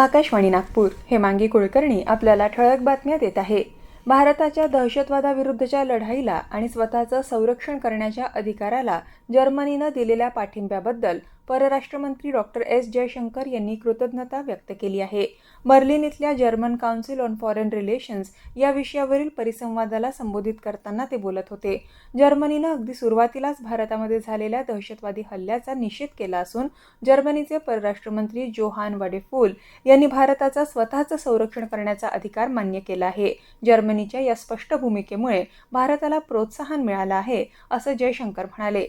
आकाशवाणी नागपूर. हेमांगी कुलकर्णी आपल्याला ठळक बातम्या देत आहे. भारताच्या दहशतवादाविरुद्धच्या लढाईला आणि स्वतःचं संरक्षण करण्याच्या अधिकाराला जर्मनीनं दिलेल्या पाठिंब्याबद्दल परराष्ट्रमंत्री डॉक्टर एस. जयशंकर यांनी कृतज्ञता व्यक्त केली आहे. बर्लिन इथल्या German council on foreign relations या विषयावरील परिसंवादाला संबोधित करताना ते बोलत होते. जर्मनीनं अगदी सुरुवातीलाच भारतामध्ये झालेल्या दहशतवादी हल्ल्याचा निषेध केला असून जर्मनीचे परराष्ट्रमंत्री जोहान वाडेफूल यांनी भारताचा स्वतःचं संरक्षण करण्याचा अधिकार मान्य केला आहे. जर्मनीच्या या स्पष्ट भूमिकेमुळे भारताला प्रोत्साहन मिळालं आहे असं जयशंकर म्हणाले.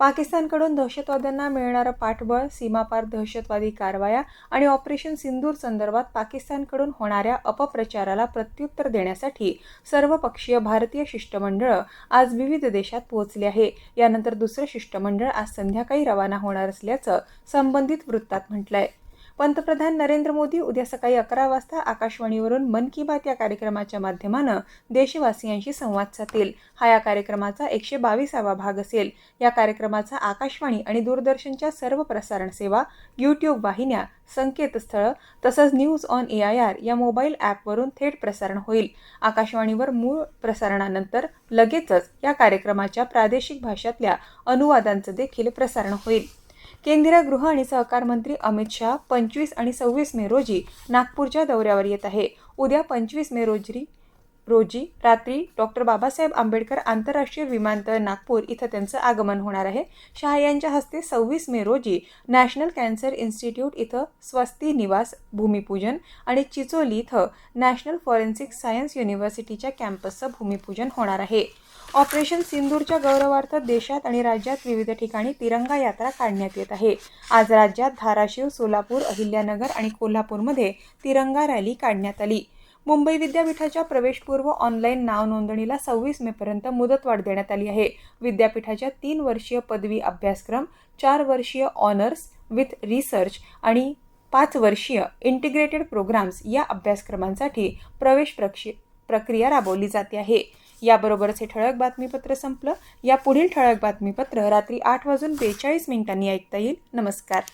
पाकिस्तानकडून दहशतवाद्यांना मिळणारं पाठबळ सीमापार दहशतवादी कारवाया आणि ऑपरेशन सिंदूर संदर्भात पाकिस्तानकडून होणाऱ्या अपप्रचाराला प्रत्युत्तर देण्यासाठी सर्वपक्षीय भारतीय शिष्टमंडळ आज विविध देशात पोहोचले आहे. यानंतर दुसरं शिष्टमंडळ आज संध्याकाळी रवाना होणार असल्याचं संबंधित वृत्तात म्हटलंय. पंतप्रधान नरेंद्र मोदी उद्या सकाळी अकरा वाजता आकाशवाणीवरून मन की बात या कार्यक्रमाच्या माध्यमानं देशवासियांशी संवाद साधतील. हा या कार्यक्रमाचा एकशे बावीसावा भाग असेल. या कार्यक्रमाचा आकाशवाणी आणि दूरदर्शनच्या सर्व प्रसारण सेवा यूट्यूब वाहिन्या संकेतस्थळं तसंच news on A I R या मोबाईल ॲपवरून थेट प्रसारण होईल. आकाशवाणीवर मूळ प्रसारणानंतर लगेचच या कार्यक्रमाच्या प्रादेशिक भाषातल्या अनुवादांचं देखील प्रसारण होईल. केंद्रीय गृह आणि सहकार मंत्री अमित शहा पंचवीस आणि सव्वीस मे रोजी नागपूरच्या दौऱ्यावर येत आहे. उद्या पंचवीस मे रोजी रोजी रात्री डॉक्टर बाबासाहेब आंबेडकर आंतरराष्ट्रीय विमानतळ नागपूर इथं त्यांचं आगमन होणार आहे. शहा यांच्या हस्ते सव्वीस मे रोजी नॅशनल कॅन्सर इन्स्टिट्यूट इथं स्वस्ती निवास भूमिपूजन आणि चिचोली इथं नॅशनल फॉरेन्सिक सायन्स युनिव्हर्सिटीच्या कॅम्पसचं भूमिपूजन होणार आहे. ऑपरेशन सिंदूरच्या गौरवार्थ देशात आणि राज्यात विविध ठिकाणी तिरंगा यात्रा काढण्यात येत आहे. आज राज्यात धाराशिव सोलापूर अहिल्यानगर आणि कोल्हापूरमध्ये तिरंगा रॅली काढण्यात आली. मुंबई विद्यापीठाच्या प्रवेशपूर्व ऑनलाईन नाव नोंदणीला सव्वीस मेपर्यंत मुदतवाढ देण्यात आली आहे. विद्यापीठाच्या तीन वर्षीय पदवी अभ्यासक्रम चार वर्षीय ऑनर्स विथ रिसर्च आणि पाच वर्षीय इंटिग्रेटेड प्रोग्राम्स या अभ्यासक्रमांसाठी प्रवेश प्रक्षि प्रक्रिया राबवली जाते आहे. याबरोबरच हे ठळक बातमीपत्र संपलं. या पुढील ठळक बातमीपत्र रात्री आठ वाजून बेचाळीस मिनिटांनी ऐकता येईल. नमस्कार.